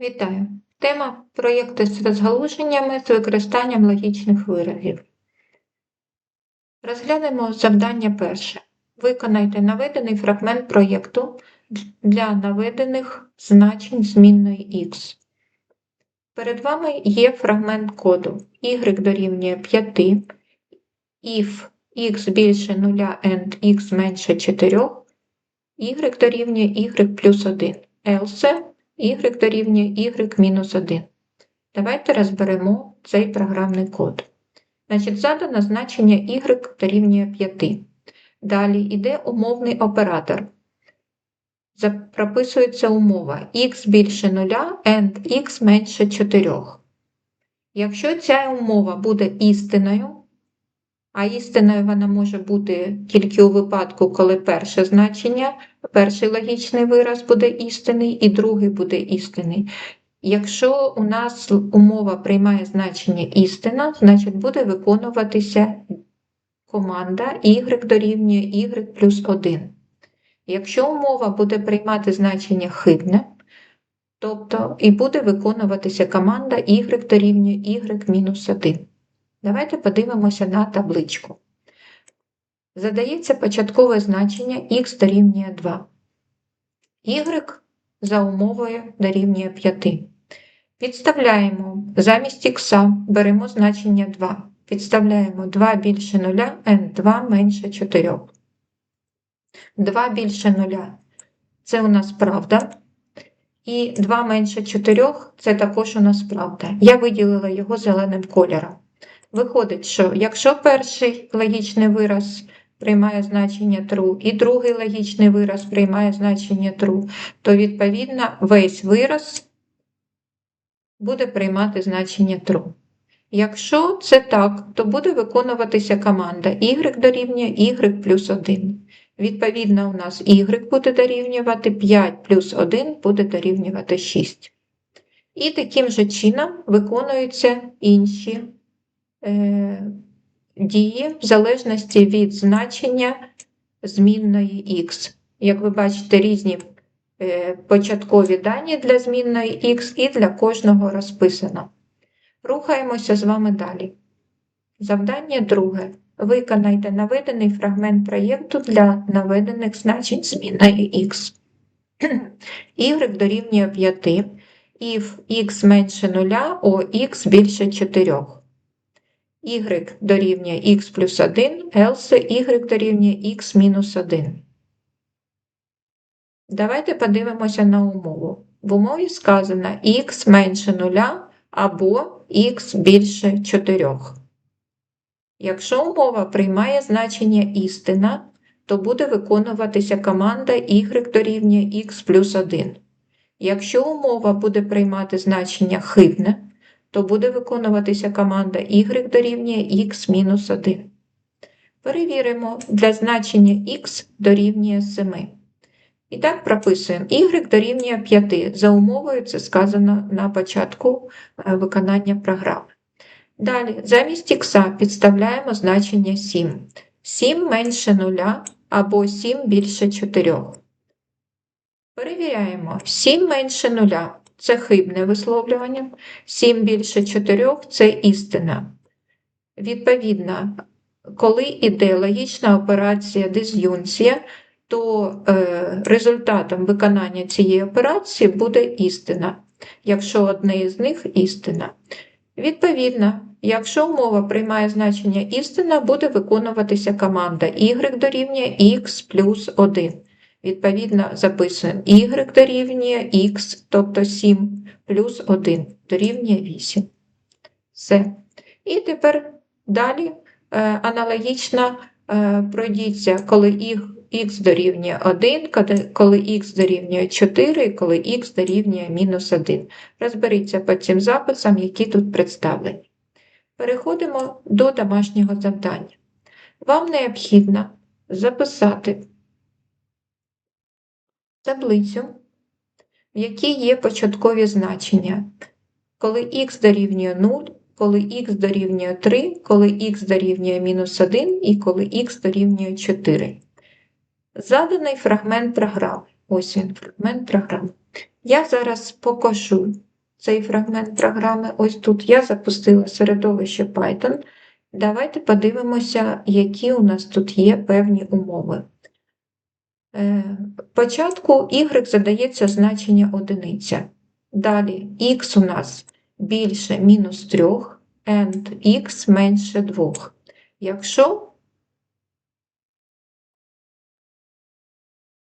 Вітаю! Тема проєкти з розгалуженнями з використанням логічних виразів. Розглянемо завдання перше. Виконайте наведений фрагмент проєкту для наведених значень змінної x. Перед вами є фрагмент коду y дорівнює 5, if x більше 0 and x менше 4, y дорівнює y плюс 1, else y дорівнює y мінус 1. Давайте розберемо цей програмний код. Значить, задано значення y дорівнює 5. Далі йде умовний оператор. Прописується умова x більше 0 and x менше 4. Якщо ця умова буде істиною, а істиною вона може бути тільки у випадку, коли перше значення, перший логічний вираз буде істинний і другий буде істинний. Якщо у нас умова приймає значення істина, значить буде виконуватися команда y дорівнює y плюс 1. Якщо умова буде приймати значення хибне, тобто і буде виконуватися команда y дорівнює y мінус 1. Давайте подивимося на табличку. Задається початкове значення x дорівнює 2. y за умовою дорівнює 5. Підставляємо замість х беремо значення 2. Підставляємо 2 більше 0 n 2 менше 4. 2 більше 0 це у нас правда. І 2 менше 4 це також у нас правда. Я виділила його зеленим кольором. Виходить, що якщо перший логічний вираз приймає значення true, і другий логічний вираз приймає значення true, то відповідно весь вираз буде приймати значення true. Якщо це так, то буде виконуватися команда y дорівнює y плюс 1. Відповідно, у нас y буде дорівнювати 5 плюс 1 буде дорівнювати 6. І таким же чином виконуються інші дії в залежності від значення змінної x. Як ви бачите, різні е, початкові дані для змінної x і для кожного розписано. Рухаємося з вами далі. Завдання друге. Виконайте наведений фрагмент проєкту для наведених значень змінної x. y дорівнює 5, if x менше 0, о x більше 4 y дорівнює x плюс 1, else y дорівнює x мінус 1. Давайте подивимося на умову. В умові сказано x менше 0 або x більше 4. Якщо умова приймає значення істина, то буде виконуватися команда y дорівнює x плюс 1. Якщо умова буде приймати значення хибне, то буде виконуватися команда y дорівнює x мінус 1. Перевіримо, для значення x дорівнює 7. І так прописуємо y дорівнює 5. За умовою це сказано на початку е, виконання програми. Далі, замість х підставляємо значення 7. 7 менше 0 або 7 більше 4. Перевіряємо, 7 менше 0 це хибне висловлювання, 7 більше 4 це істина. Відповідно, коли йде логічна операція диз'юнція, то е, результатом виконання цієї операції буде істина, якщо одне із них істина. Відповідно, якщо умова приймає значення істина, буде виконуватися команда y дорівнює x плюс 1. Відповідно, записуємо y дорівнює x, тобто 7 плюс 1 дорівнює 8. Все. І тепер далі е, аналогічно е, пройдіться, коли х дорівнює 1, коли- х дорівнює 4 і коли х дорівнює мінус 1. Розберіться по цим записам, які тут представлені. Переходимо до домашнього завдання. Вам необхідно записати таблицю, в якій є початкові значення, коли х дорівнює 0, коли х дорівнює 3, коли х дорівнює мінус 1 і коли х дорівнює 4. Заданий фрагмент програми. Ось він, фрагмент програми. Я зараз покажу цей фрагмент програми. Ось тут я запустила середовище Python. Давайте подивимося, які у нас тут є певні умови. Спочатку y задається значення одиниця. Далі x у нас більше мінус 3, and x менше 2. Якщо,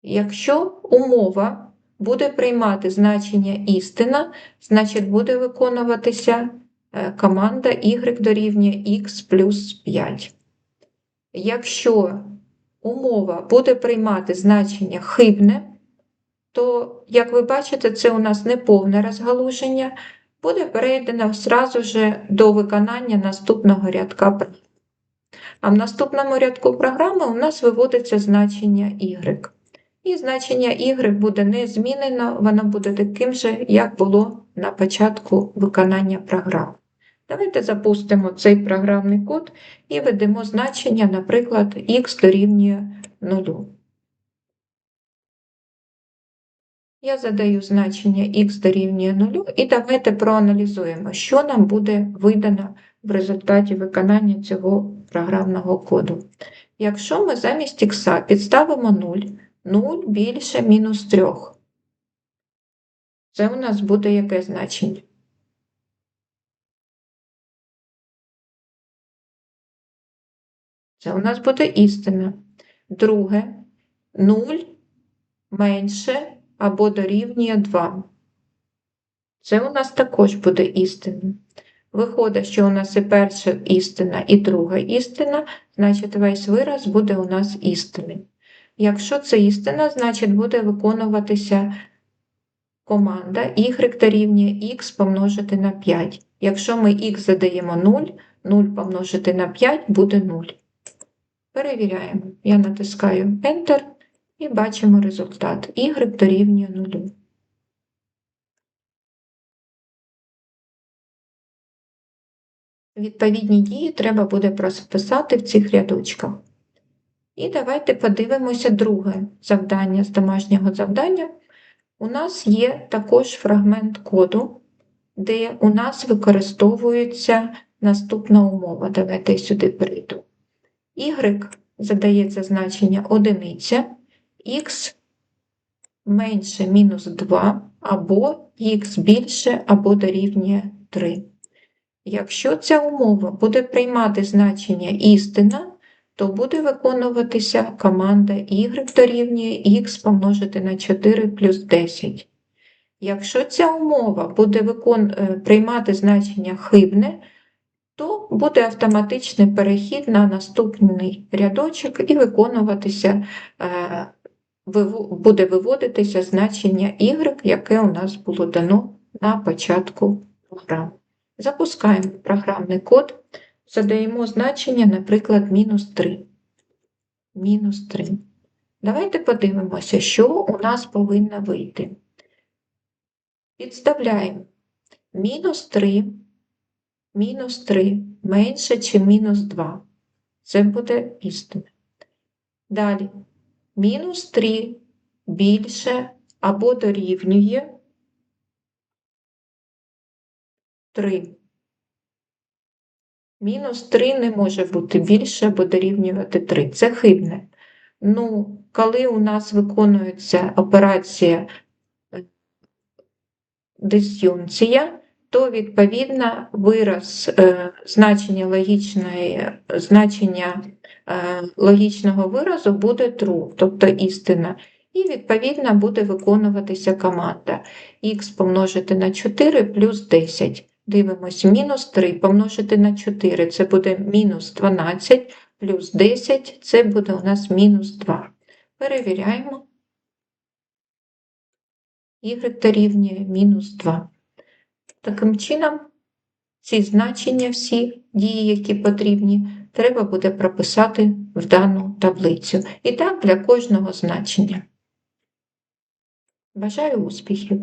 якщо умова буде приймати значення істина, значить буде виконуватися е, команда y дорівнює x плюс 5. Якщо умова буде приймати значення хибне, то, як ви бачите, це у нас не повне розгалуження, буде перейдено зразу же до виконання наступного рядка програми. А в наступному рядку програми у нас виводиться значення y. І значення y буде не змінено, воно буде таким же, як було на початку виконання програми. Давайте запустимо цей програмний код і введемо значення, наприклад, x дорівнює 0. Я задаю значення x дорівнює 0 і давайте проаналізуємо, що нам буде видано в результаті виконання цього програмного коду. Якщо ми замість x підставимо 0, 0 більше мінус 3, це у нас буде яке значення? Це у нас буде істина. Друге, 0 менше або дорівнює 2. Це у нас також буде істина. Виходить, що у нас і перша істина, і друга істина, значить весь вираз буде у нас істинний. Якщо це істина, значить буде виконуватися команда y дорівнює x помножити на 5. Якщо ми x задаємо 0, 0 помножити на 5 буде 0. Перевіряємо. Я натискаю Enter і бачимо результат. Y дорівнює 0. Відповідні дії треба буде розписати в цих рядочках. І давайте подивимося друге завдання з домашнього завдання. У нас є також фрагмент коду, де у нас використовується наступна умова. Давайте сюди перейду. Y задається значення одиниця, х менше мінус 2 або х більше або дорівнює 3. Якщо ця умова буде приймати значення істина, то буде виконуватися команда y дорівнює х помножити на 4 плюс 10. Якщо ця умова буде викон... Е, приймати значення хибне, то буде автоматичний перехід на наступний рядочок і виконуватися, е, буде виводитися значення y, яке у нас було дано на початку програми. Запускаємо програмний код, задаємо значення, наприклад, мінус 3. Мінус 3. Давайте подивимося, що у нас повинно вийти. Підставляємо мінус 3, мінус 3 менше чи мінус 2. Це буде істина. Далі мінус 3 більше або дорівнює 3. Мінус 3 не може бути більше або дорівнювати 3. Це хибне. Ну, коли у нас виконується операція е, дис'юнція, то відповідно вираз е, значення логічної, значення е, логічного виразу буде true, тобто істина. І, відповідно, буде виконуватися команда х помножити на 4 плюс 10. Дивимось, мінус 3 помножити на 4 це буде мінус 12, плюс 10 це буде у нас мінус 2. Перевіряємо. Y дорівнює мінус 2. Таким чином, ці значення, всі дії, які потрібні, треба буде прописати в дану таблицю. І так для кожного значення. Бажаю успіхів!